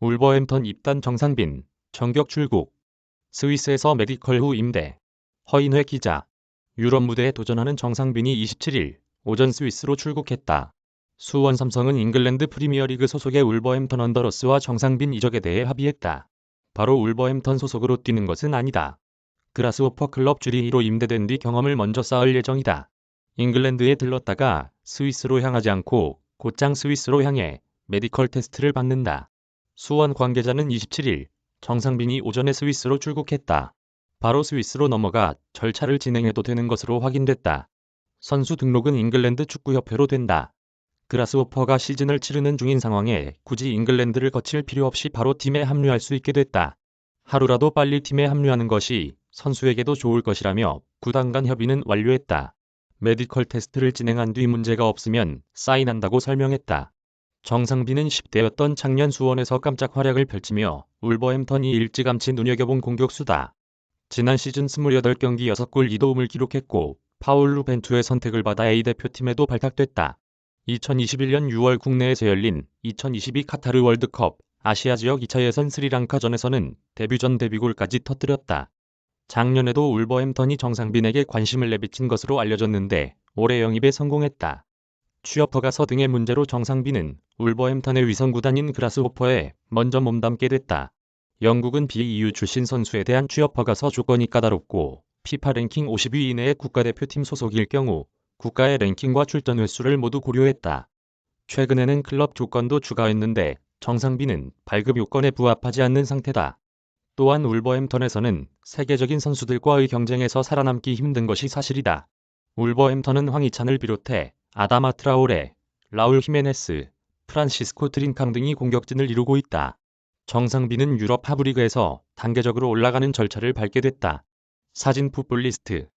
울버햄턴 입단 정상빈, 전격 출국. 스위스에서 메디컬 후 임대. 허인회 기자. 유럽 무대에 도전하는 정상빈이 27일 오전 스위스로 출국했다. 수원 삼성은 잉글랜드 프리미어리그 소속의 울버햄턴 언더러스와 정상빈 이적에 대해 합의했다. 바로 울버햄턴 소속으로 뛰는 것은 아니다. 그라스호퍼 클럽 주리히로 임대된 뒤 경험을 먼저 쌓을 예정이다. 잉글랜드에 들렀다가 스위스로 향하지 않고 곧장 스위스로 향해 메디컬 테스트를 받는다. 수원 관계자는 27일 정상빈이 오전에 스위스로 출국했다. 바로 스위스로 넘어가 절차를 진행해도 되는 것으로 확인됐다. 선수 등록은 잉글랜드 축구협회로 된다. 그라스호퍼가 시즌을 치르는 중인 상황에 굳이 잉글랜드를 거칠 필요 없이 바로 팀에 합류할 수 있게 됐다. 하루라도 빨리 팀에 합류하는 것이 선수에게도 좋을 것이라며 구단 간 협의는 완료했다. 메디컬 테스트를 진행한 뒤 문제가 없으면 사인한다고 설명했다. 정상빈은 10대였던 작년 수원에서 깜짝 활약을 펼치며 울버햄턴이 일찌감치 눈여겨본 공격수다. 지난 시즌 28경기 6골 2도움을 기록했고 파울루 벤투의 선택을 받아 A대표팀에도 발탁됐다. 2021년 6월 국내에서 열린 2022 카타르 월드컵 아시아 지역 2차 예선 스리랑카전에서는 데뷔전 데뷔골까지 터뜨렸다. 작년에도 울버햄턴이 정상빈에게 관심을 내비친 것으로 알려졌는데 올해 영입에 성공했다. 취업 허가 서 등의 문제로 정상빈은 울버햄턴의 위성 구단인 그라스호퍼에 먼저 몸담게 됐다. 영국은 BEU 출신 선수에 대한 취업 허가서 조건이 까다롭고 피파 랭킹 50위 이내의 국가대표팀 소속일 경우 국가의 랭킹과 출전 횟수를 모두 고려했다. 최근에는 클럽 조건도 추가했는데 정상빈은 발급 요건에 부합하지 않는 상태다. 또한 울버햄턴에서는 세계적인 선수들과의 경쟁에서 살아남기 힘든 것이 사실이다. 울버햄턴은 황희찬을 비롯해 아다마 트라오레, 라울 히메네스, 프란시스코 트린캉 등이 공격진을 이루고 있다. 정상빈은 유럽 하브리그에서 단계적으로 올라가는 절차를 밟게 됐다. 사진 풋볼리스트